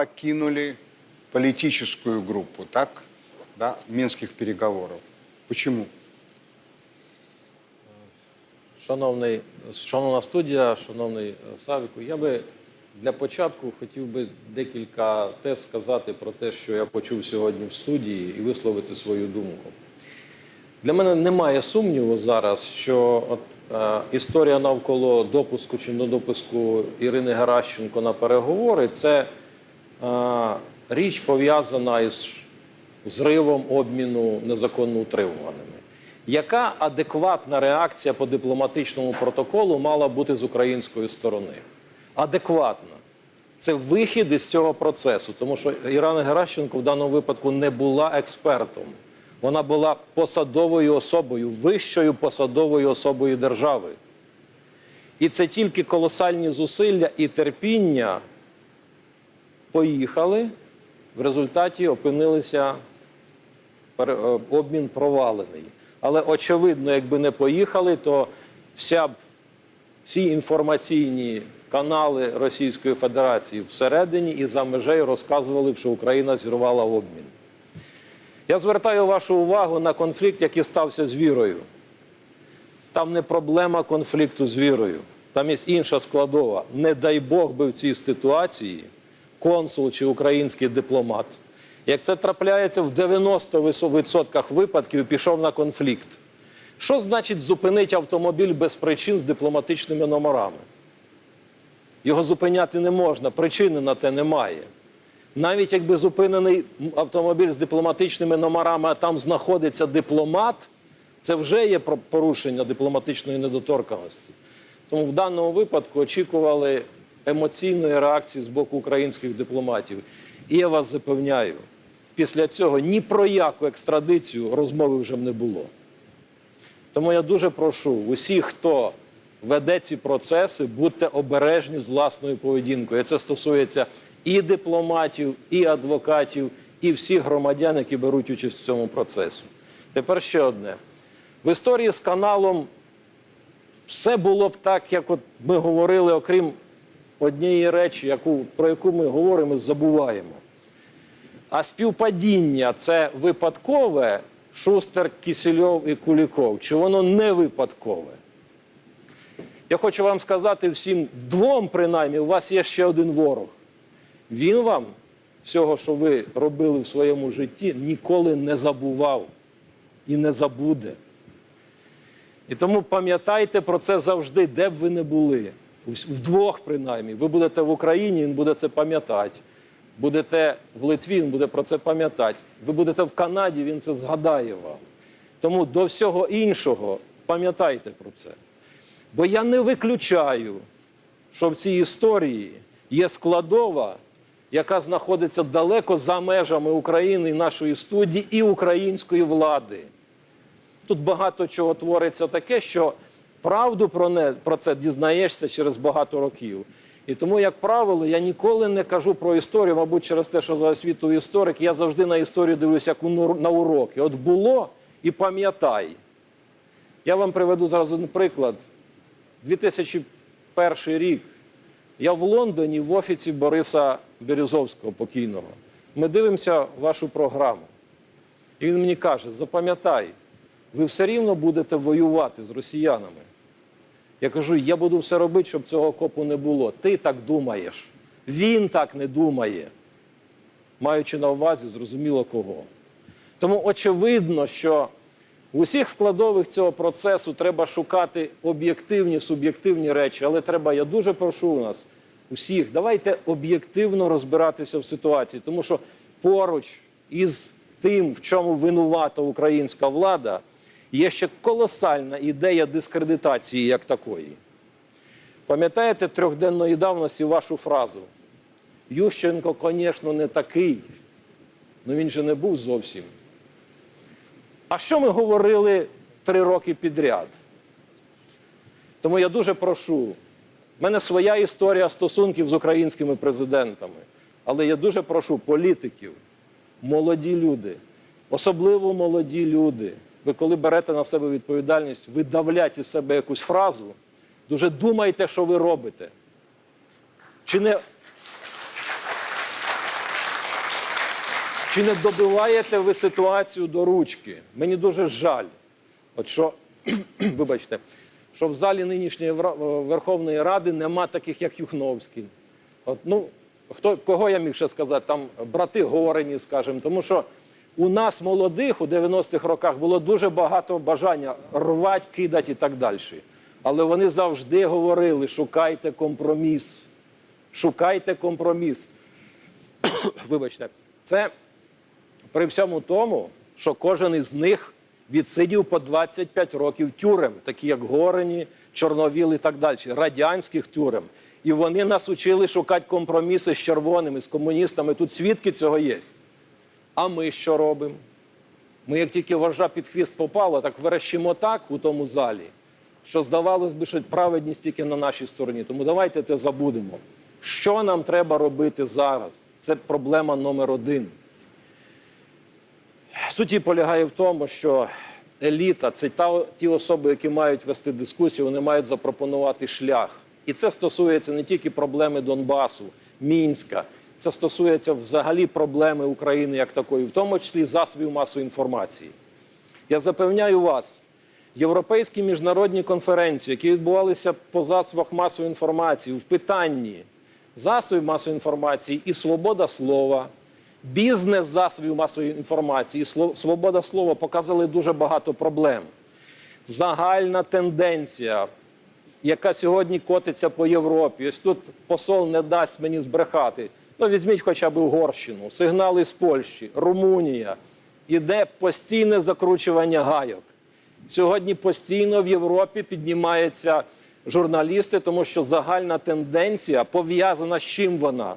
покинули политическую группу, так? Да, Минских переговоров. Почему? Шановний, шановна студія, шановний Савіку, я би для початку хотів би декілька тез сказати про те, що я почув сьогодні в студії, і висловити свою думку. Для мене немає сумніву зараз, що от, е, історія навколо допуску чи недопуску Ірини Геращенко на переговори це річ пов'язана із зривом обміну незаконно утримуваними. Яка адекватна реакція по дипломатичному протоколу мала бути з української сторони? Адекватна. Це вихід із цього процесу, тому що Ірина Геращенко в даному випадку не була експертом. Вона була посадовою особою, вищою посадовою особою держави. І це тільки колосальні зусилля і терпіння поїхали, в результаті опинилися е, обмін провалений. Але очевидно, якби не поїхали, то вся б всі інформаційні канали Російської Федерації всередині і за межею розказували б, що Україна зірвала обмін. Я звертаю вашу увагу на конфлікт, який стався з вірою. Там не проблема конфлікту з вірою, там є інша складова. Не дай Бог би в цій ситуації консул чи український дипломат, як це трапляється в 90% випадків, пішов на конфлікт. Що значить зупинити автомобіль без причин з дипломатичними номерами? Його зупиняти не можна, причини на те немає. Навіть якби зупинений автомобіль з дипломатичними номерами, а там знаходиться дипломат, це вже є порушення дипломатичної недоторканості. Тому в даному випадку очікували емоційної реакції з боку українських дипломатів. І я вас запевняю, після цього ні про яку екстрадицію розмови вже не було. Тому я дуже прошу усіх, хто веде ці процеси, будьте обережні з власною поведінкою. Це стосується і дипломатів, і адвокатів, і всіх громадян, які беруть участь в цьому процесі. Тепер ще одне. В історії з каналом все було б так, як от ми говорили, окрім однієї речі, яку, про яку ми говоримо, забуваємо. А співпадіння це випадкове Шустер, Кісельов і Куліков, чи воно не випадкове? Я хочу вам сказати всім двом, принаймні, у вас є ще один ворог. Він вам всього, що ви робили в своєму житті, ніколи не забував і не забуде. І тому пам'ятайте про це завжди, де б ви не були. Вдвох, принаймні. Ви будете в Україні, він буде це пам'ятати. Будете в Литві, він буде про це пам'ятати. Ви будете в Канаді, він це згадає вам. Тому до всього іншого пам'ятайте про це. Бо я не виключаю, що в цій історії є складова, яка знаходиться далеко за межами України нашої студії і української влади. Тут багато чого твориться таке, що правду про, не, про це дізнаєшся через багато років. І тому, як правило, я ніколи не кажу про історію, мабуть, через те, що за освітою історик, я завжди на історію дивлюся як на уроки. От було і пам'ятай. Я вам приведу зараз один приклад. 2001 рік. Я в Лондоні в офісі Бориса Березовського покійного. Ми дивимося вашу програму. І він мені каже: запам'ятай, ви все рівно будете воювати з росіянами. Я кажу, я буду все робити, щоб цього окопу не було. Ти так думаєш. Він так не думає, маючи на увазі зрозуміло кого. Тому очевидно, що в усіх складових цього процесу треба шукати об'єктивні, суб'єктивні речі, але треба, я дуже прошу нас, усіх, давайте об'єктивно розбиратися в ситуації, тому що поруч із тим, в чому винувата українська влада, є ще колосальна ідея дискредитації як такої. Пам'ятаєте трьохденної давності вашу фразу? Ющенко, звісно, не такий, але він же не був зовсім. А що ми говорили три роки підряд? Тому я дуже прошу. в мене своя історія стосунків з українськими президентами. Але я дуже прошу політиків, молоді люди, особливо молоді люди. Ви коли берете на себе відповідальність, ви давлять із себе якусь фразу, дуже думайте, що ви робите. Чи не, Чи не добиваєте ви ситуацію до ручки? Мені дуже жаль. От що, вибачте, що в залі нинішньої Верховної Ради нема таких, як Юхновський. От, ну, хто, кого я міг ще сказати? Там брати Горені, скажімо. Тому що у нас молодих у 90-х роках було дуже багато бажання рвати, кидати і так далі. Але вони завжди говорили: шукайте компроміс. Шукайте компроміс. Вибачте, це при всьому тому, що кожен із них відсидів по 25 років тюрем, такі як Горені, Чорновіл і так далі, радянських тюрем. І вони нас учили шукати компроміси з червоними, з комуністами. Тут свідки цього є. А ми що робимо? Ми, як тільки вожа під хвіст попала, так верещимо так у тому залі, що здавалось би, що праведність тільки на нашій стороні. Тому давайте те забудемо. Що нам треба робити зараз? Це проблема номер один. Суть її полягає в тому, що еліта це та, ті особи, які мають вести дискусію, вони мають запропонувати шлях. І це стосується не тільки проблеми Донбасу, Мінська, це стосується взагалі проблеми України як такої, в тому числі засобів масової інформації. Я запевняю вас, європейські міжнародні конференції, які відбувалися по засобах масової інформації в питанні засобів масової інформації і свобода слова, бізнес засобів масової інформації, і свобода слова показали дуже багато проблем. Загальна тенденція, яка сьогодні котиться по Європі. Ось тут посол не дасть мені збрехати. Ну, візьміть хоча б Угорщину, сигнали з Польщі, Румунія. Іде постійне закручування гайок. Сьогодні постійно в Європі піднімаються журналісти, тому що загальна тенденція пов'язана з чим вона?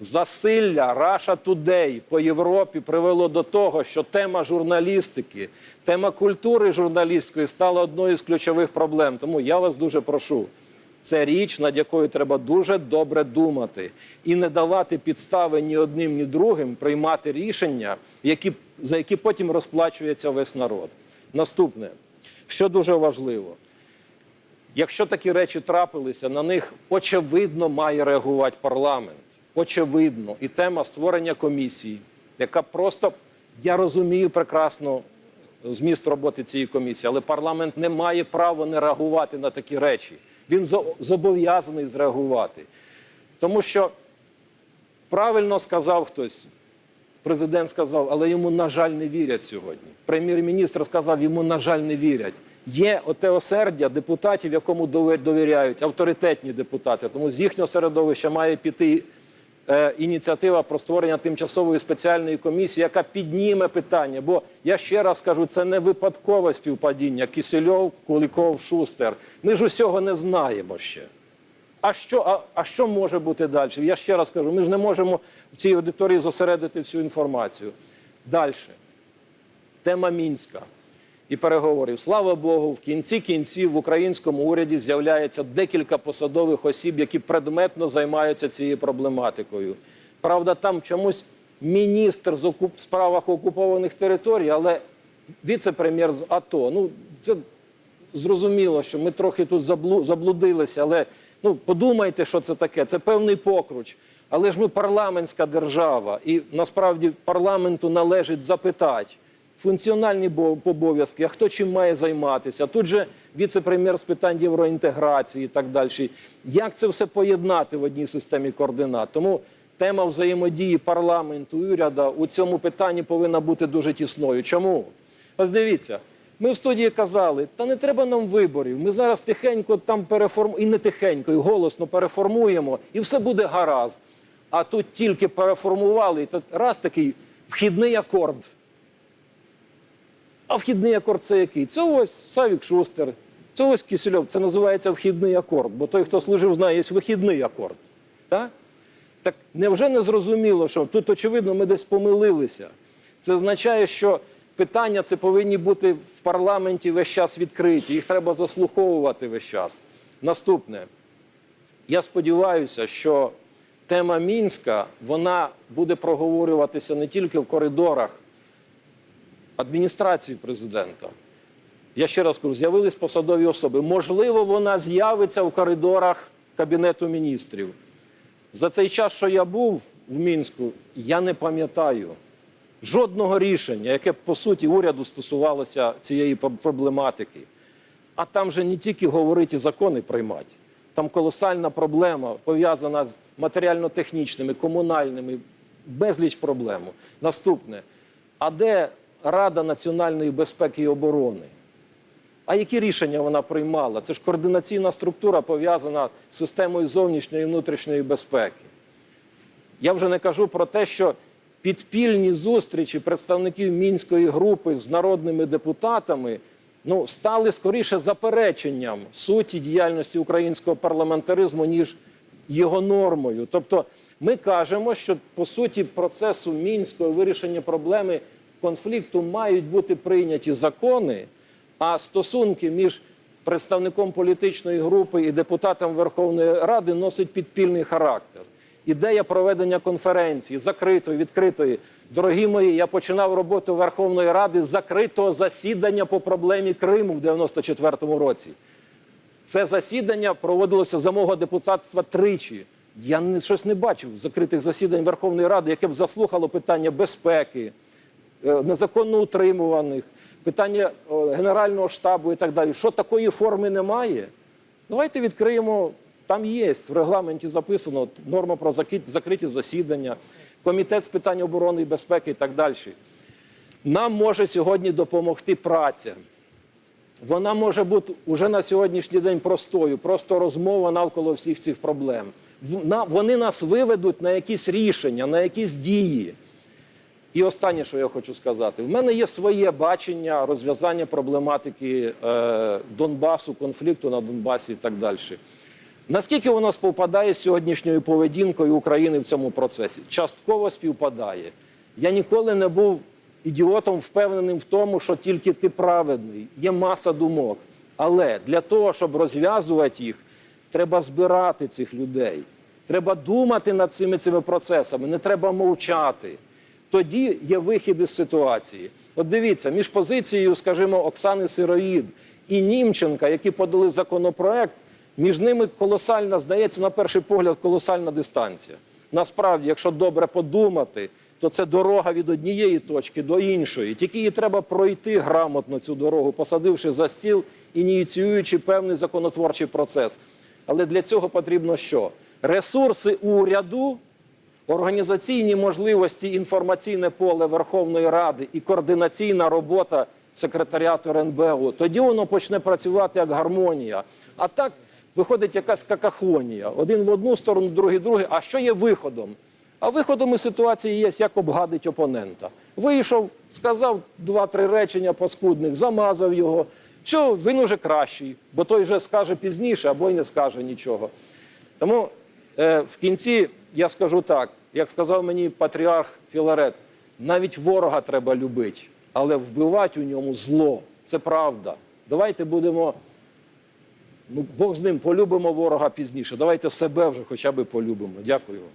Засилля Russia Today по Європі привело до того, що тема журналістики, тема культури журналістської стала одною з ключових проблем. Тому я вас дуже прошу. Це річ, над якою треба дуже добре думати, і не давати підстави ні одним, ні другим приймати рішення, які, за які потім розплачується весь народ. Наступне, що дуже важливо, Якщо такі речі трапилися, на них очевидно має реагувати парламент. Очевидно. І тема створення комісії, яка просто я розумію прекрасно зміст роботи цієї комісії, але парламент не має права не реагувати на такі речі. Він зо- зобов'язаний зреагувати. Тому що правильно сказав хтось, Президент сказав, але йому, на жаль, не вірять сьогодні. Прем'єр-міністр сказав, йому, на жаль, не вірять. Є оте осердя депутатів, якому довіряють, авторитетні депутати. Тому з їхнього середовища має піти ініціатива про створення тимчасової спеціальної комісії, яка підніме питання. Бо я ще раз кажу, це не випадкове співпадіння. Кисельов, Куліков, Шустер. Ми ж усього не знаємо ще. А що, а, а що може бути далі? Я ще раз кажу, ми ж не можемо в цій аудиторії зосередити всю інформацію. Далі. Тема Мінська і переговорів. Слава Богу, в кінці кінців в українському уряді з'являється декілька посадових осіб, які предметно займаються цією проблематикою. Правда, там чомусь міністр з окуп... справах окупованих територій, але віце-прем'єр з АТО. Ну, це зрозуміло, що ми трохи тут заблу- заблудилися, але ну, подумайте, що це таке. Це певний покруч. Але ж ми парламентська держава, і насправді парламенту належить запитати функціональні обов'язки, а хто чим має займатися. Тут же віце-прем'єр з питань євроінтеграції і так далі. Як це все поєднати в одній системі координат? Тому тема взаємодії парламенту і уряду у цьому питанні повинна бути дуже тісною. Чому? Ось дивіться. Ми в студії казали, та не треба нам виборів. Ми зараз тихенько там переформуємо, і не тихенько, і голосно переформуємо, і все буде гаразд. А тут тільки переформували, і раз такий вхідний акорд. А вхідний акорд це який? Це ось Савік Шустер, це ось Кисельов. Це називається вхідний акорд. Бо той, хто служив, знає, є вихідний акорд. Так? Так невже не зрозуміло, що тут, очевидно, ми десь помилилися? Це означає, що питання це повинні бути в парламенті весь час відкриті, їх треба заслуховувати весь час. Наступне. Я сподіваюся, що тема Мінська вона буде проговорюватися не тільки в коридорах адміністрації президента. Я ще раз кажу, з'явились посадові особи. Можливо, вона з'явиться в коридорах Кабінету міністрів. За цей час, що я був в Мінську, я не пам'ятаю, жодного рішення, яке по суті уряду стосувалося цієї проблематики. А там же не тільки говорити і закони приймати. Там колосальна проблема пов'язана з матеріально-технічними, комунальними, безліч проблем. Наступне. А де Рада національної безпеки і оборони? А які рішення вона приймала? Це ж координаційна структура пов'язана з системою зовнішньої і внутрішньої безпеки. Я вже не кажу про те, що підпільні зустрічі представників мінської групи з народними депутатами ну, стали скоріше запереченням суті діяльності українського парламентаризму, ніж його нормою. Тобто, ми кажемо, що по суті процесу мінського вирішення проблеми конфлікту мають бути прийняті закони, а стосунки між представником політичної групи і депутатом Верховної Ради носить підпільний характер. Ідея проведення конференції закритої, відкритої. Дорогі мої, я починав роботу Верховної Ради з закритого засідання по проблемі Криму в 94-му році. Це засідання проводилося за мого депутатства тричі. Я не, щось не бачив закритих засідань Верховної Ради, яке б заслухало питання безпеки, незаконно утримуваних, питання е, Генерального штабу і так далі. Що такої форми немає? Давайте відкриємо. Там є в регламенті записано норма про закриті засідання, комітет з питань оборони і безпеки і так далі. Нам може сьогодні допомогти праця. Вона може бути уже на сьогоднішній день простою, просто розмова навколо всіх цих проблем. Вони нас виведуть на якісь рішення, на якісь дії. І останнє, що я хочу сказати, в мене є своє бачення розв'язання проблематики е, Донбасу, конфлікту на Донбасі і так далі. Наскільки воно співпадає з сьогоднішньою поведінкою України в цьому процесі? Частково співпадає. Я ніколи не був ідіотом, впевненим в тому, що тільки ти праведний. Є маса думок. Але для того, щоб розв'язувати їх, треба збирати цих людей. Треба думати над цими цими процесами, не треба мовчати. Тоді є вихід із ситуації. От дивіться, між позицією, скажімо, Оксани Сироїд і Німченка, які подали законопроект, між ними колосальна, здається, на перший погляд, колосальна дистанція. Насправді, якщо добре подумати, то це дорога від однієї точки до іншої. Тільки її треба пройти грамотно цю дорогу, посадивши за стіл, ініціюючи певний законотворчий процес. Але для цього потрібно що? Ресурси уряду, організаційні можливості, інформаційне поле Верховної Ради і координаційна робота секретаріату РНБО. Тоді воно почне працювати як гармонія. А так виходить якась какахонія. Один в одну сторону, другий в другу. А що є виходом? А виходом із ситуації є, як обгадить опонента. Вийшов, сказав два-три речення паскудних, замазав його. Все, він уже кращий, бо той вже скаже пізніше або й не скаже нічого. Тому е, в кінці я скажу так: як сказав мені патріарх Філарет, навіть ворога треба любити, але вбивати у ньому зло. Це правда. Давайте будемо. Ну, Бог з ним полюбимо ворога пізніше. Давайте себе вже хоча б полюбимо. Дякую вам.